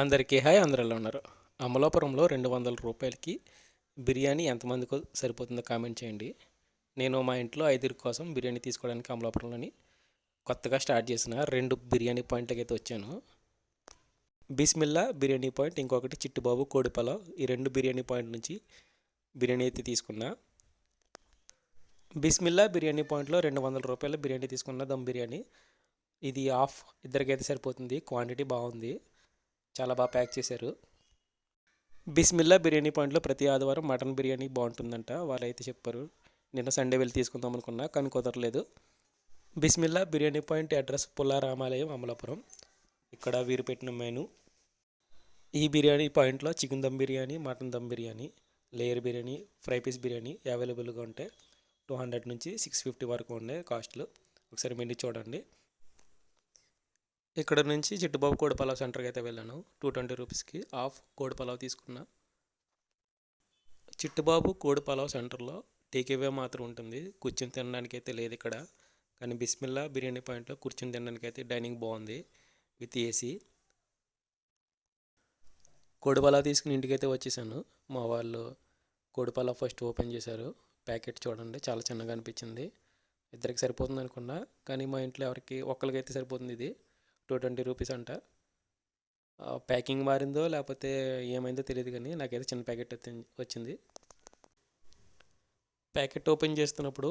అందరికీ హాయ్ అందరిలో ఉన్నారు? అమలాపురంలో రెండు వందల రూపాయలకి బిర్యానీ ఎంతమందికి సరిపోతుందో కామెంట్ చేయండి. నేను మా ఇంట్లో ఐదుగురి కోసం బిర్యానీ తీసుకోవడానికి అమలాపురంలోని కొత్తగా స్టార్ట్ చేసిన రెండు బిర్యానీ పాయింట్లకి అయితే వచ్చాను. బిస్మిల్లా బిర్యానీ పాయింట్ ఇంకొకటి చిట్టుబాబు కోడిపలావ్ ఈ రెండు బిర్యానీ పాయింట్ నుంచి బిర్యానీ అయితే తీసుకున్నా. బిస్మిల్లా బిర్యానీ పాయింట్లో రెండు వందల రూపాయల బిర్యానీ తీసుకున్న దమ్ బిర్యానీ. ఇది ఆఫ్ ఇద్దరికైతే సరిపోతుంది. క్వాంటిటీ బాగుంది. చాలా బాగా ప్యాక్ చేశారు. బిస్మిల్లా బిర్యానీ పాయింట్లో ప్రతి ఆదివారం మటన్ బిర్యానీ బాగుంటుందంట వాళ్ళు అయితే చెప్పారు. నిన్న సండే వెళ్ళి తీసుకుందాం అనుకున్నా కానీ కుదరలేదు. Bismillah biryani point address Pullaramalayam Amalapuram. ఇక్కడ వీరు పెట్టిన మెను. ఈ బిర్యానీ పాయింట్లో chicken dum biryani mutton dum biryani layer biryani fry piece biryani అవైలబుల్గా ఉంటాయి టూ హండ్రెడ్ నుంచి సిక్స్ ఫిఫ్టీ వరకు ఉండే కాస్ట్లు. ఒకసారి మెనూ చూడండి. ఇక్కడ నుంచి చిట్టుబాబు కోడి పలావ్ సెంటర్కి అయితే వెళ్ళాను. టూ ట్వంటీ రూపీస్కి హాఫ్ కోడి పలావ్ తీసుకున్నా. చిట్టుబాబు కోడి పలావ్ సెంటర్లో టేకేవే మాత్రం ఉంటుంది. కూర్చొని తినడానికి అయితే లేదు ఇక్కడ. కానీ బిస్మిల్లా బిర్యానీ పాయింట్లో కూర్చొని తినడానికి అయితే డైనింగ్ బాగుంది విత్ ఏసీ. కోడి పలావ్ తీసుకుని ఇంటికైతే వచ్చేసాను. మా వాళ్ళు కోడి పలావ్ ఫస్ట్ ఓపెన్ చేశారు. ప్యాకెట్ చూడండి చాలా చిన్నగా అనిపించింది. ఇద్దరికి సరిపోతుంది అనుకున్నా. కానీ మా ఇంట్లో ఎవరికి ఒక్కరికైతే సరిపోతుంది ఇది. టూ ట్వంటీ రూపీస్ అంట. ప్యాకింగ్ మారిందో లేకపోతే ఏమైందో తెలియదు కానీ నాకైతే చిన్న ప్యాకెట్ వచ్చింది. ప్యాకెట్ ఓపెన్ చేస్తున్నప్పుడు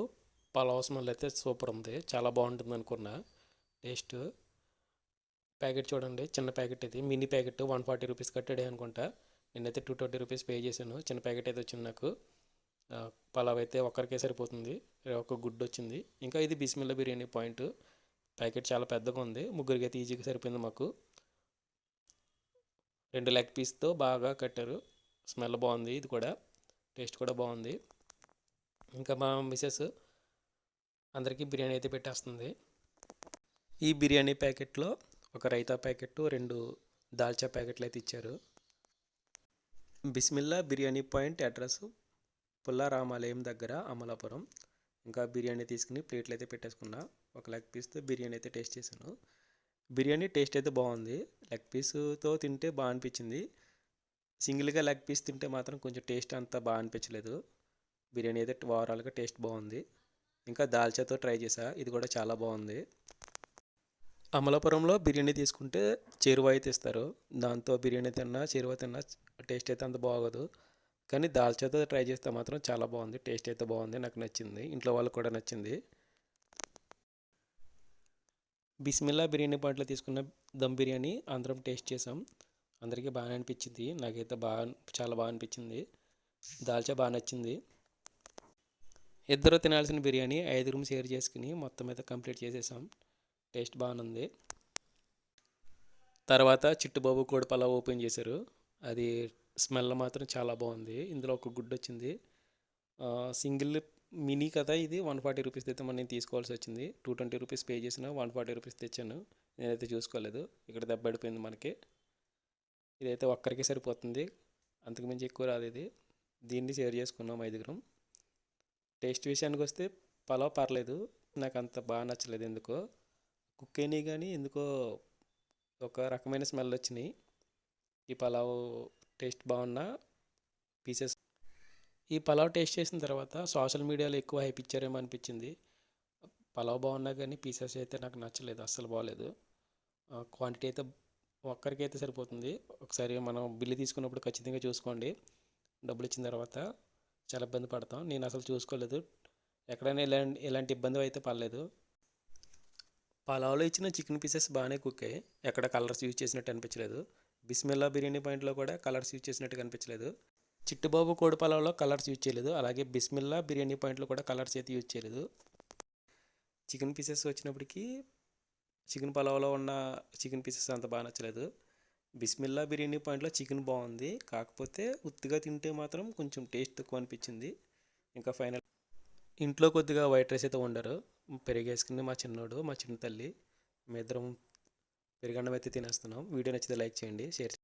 పలావ్ స్మెల్ అయితే సూపర్ ఉంది. చాలా బాగుంటుంది అనుకున్నా. టేస్ట్. ప్యాకెట్ చూడండి చిన్న ప్యాకెట్ ఇది. Mini packet one forty rupees కట్టాడే అనుకుంటా. నేనైతే టూ ట్వంటీ రూపీస్ పే చేశాను. చిన్న ప్యాకెట్ అయితే వచ్చింది నాకు. పలావ్ అయితే ఒక్కరికే సరిపోతుంది. ఒక గుడ్ వచ్చింది. ఇంకా ఇది బిస్మిల్లా బిర్యానీ పాయింట్. ప్యాకెట్ చాలా పెద్దగా ఉంది. ముగ్గురికి అయితే ఈజీగా సరిపోయింది మాకు. రెండు లెగ్ పీస్తో బాగా కట్టారు. స్మెల్ బాగుంది ఇది కూడా. టేస్ట్ కూడా బాగుంది. ఇంకా మా మిసెస్ అందరికీ బిర్యానీ అయితే పెట్టేస్తుంది. ఈ బిర్యానీ ప్యాకెట్లో ఒక రైతా ప్యాకెట్ రెండు దాల్చా ప్యాకెట్లు అయితే ఇచ్చారు. బిస్మిల్లా బిర్యానీ పాయింట్ అడ్రస్ పుల్లారామాలయం దగ్గర అమలాపురం. ఇంకా బిర్యానీ తీసుకుని ప్లేట్లు అయితే పెట్టేసుకున్నా. ఒక లెగ్ పీస్తో బిర్యానీ అయితే టేస్ట్ చేశాను. బిర్యానీ టేస్ట్ అయితే బాగుంది. లెగ్ పీస్తో తింటే బాగా అనిపించింది. సింగిల్గా లెగ్ పీస్ తింటే మాత్రం కొంచెం టేస్ట్ అంత బాగా అనిపించలేదు. బిర్యానీ అయితే ఓవరాల్గా టేస్ట్ బాగుంది. ఇంకా దాల్చాతో ట్రై చేసా ఇది కూడా చాలా బాగుంది. అమలాపురంలో బిర్యానీ తీసుకుంటే చేరువ అయితే ఇస్తారు. దాంతో బిర్యానీ తిన్నా చేరువ తిన్నా టేస్ట్ అయితే అంత బాగోదు. కానీ దాల్చాతో ట్రై చేస్తే మాత్రం చాలా బాగుంది. టేస్ట్ అయితే బాగుంది. నాకు నచ్చింది. ఇంట్లో వాళ్ళకి కూడా నచ్చింది. బిస్మిల్లా బిర్యానీ పాయింట్లో తీసుకున్న దమ్ బిర్యానీ అందరం టేస్ట్ చేసాం. అందరికీ బాగా అనిపించింది. నాకైతే బాగా చాలా బాగా అనిపించింది. దాల్చా బాగా నచ్చింది. ఇద్దరు తినాల్సిన బిర్యానీ ఐదుగురం షేర్ చేసుకుని మొత్తం అయితే కంప్లీట్ చేసేసాం. టేస్ట్ బాగానుంది తర్వాత చిట్టుబాబు కోడి పలావ్ ఓపెన్ చేశారు. అది స్మెల్ మాత్రం చాలా బాగుంది. ఇందులో ఒక గుడ్ వచ్చింది. సింగిల్ మినీ కదా ఇది? వన్ ఫార్టీ రూపీస్ అయితే మనం తీసుకోవాల్సి వచ్చింది. టూ ట్వంటీ రూపీస్ పే చేసిన వన్ ఫార్టీ రూపీస్ తెచ్చాను. నేనైతే చూసుకోలేదు. ఇక్కడ దెబ్బ పడిపోయింది మనకి. ఇదైతే ఒక్కరికే సరిపోతుంది. అంతకుమించి ఎక్కువ రాదు ఇది. దీన్ని షేర్ చేసుకున్నాం ఐదుగురం. టేస్ట్ విషయానికి వస్తే పలావ్ పర్లేదు. నాకు అంత బాగా నచ్చలేదు ఎందుకో. కుక్ అయినాయి కానీ ఎందుకో ఒక రకమైన స్మెల్ వచ్చినాయి. ఈ పలావ్ టేస్ట్ బాగున్నా పీసెస్. ఈ పలావ్ టేస్ట్ చేసిన తర్వాత సోషల్ మీడియాలో ఎక్కువ హైప్ ఇచ్చారేమో అనిపించింది. పలావ్ బాగున్నా కానీ పీసెస్ అయితే నాకు నచ్చలేదు అస్సలు బాగలేదు క్వాంటిటీ అయితే ఒక్కరికి అయితే సరిపోతుంది. ఒకసారి మనం బిల్లు తీసుకున్నప్పుడు ఖచ్చితంగా చూసుకోండి. డబ్బులు ఇచ్చిన తర్వాత చాలా ఇబ్బంది పడతాం. నేను అసలు చూసుకోలేదు. ఎక్కడైనా ఇలాంటి ఇలాంటి ఇబ్బంది అయితే పడలేదు. పలావ్లో ఇచ్చిన చికెన్ పీసెస్ బాగానే కుక్ అయ్యాయి. ఎక్కడ కలర్స్ యూజ్ చేసినట్టు అనిపించలేదు. బిస్మిల్లా బిర్యానీ పాయింట్లో కూడా కలర్స్ యూజ్ చేసినట్టు కనిపించలేదు. చిట్టుబాబు కోడి పలావ్లో కలర్స్ యూజ్ చేయలేదు. అలాగే బిస్మిల్లా బిర్యానీ పాయింట్లో కూడా కలర్స్ అయితే యూజ్ చేయలేదు. చికెన్ పీసెస్ వచ్చినప్పటికీ చికెన్ పలావ్లో ఉన్న చికెన్ పీసెస్ అంత బాగా నచ్చలేదు. బిస్మిల్లా బిర్యానీ పాయింట్లో చికెన్ బాగుంది. కాకపోతే ఉత్తిగా తింటే మాత్రం కొంచెం టేస్ట్ తక్కువ అనిపించింది. ఇంకా ఫైనల్ ఇంట్లో కొద్దిగా వైట్ రైస్ అయితే వండారు. పెరిగేసుకుని మా చిన్నోడు మా చిన్న తల్లి. మీ ఇద్దరం పెరుగన్నం అయితే తినేస్తున్నాం. వీడియో నచ్చితే లైక్ చేయండి షేర్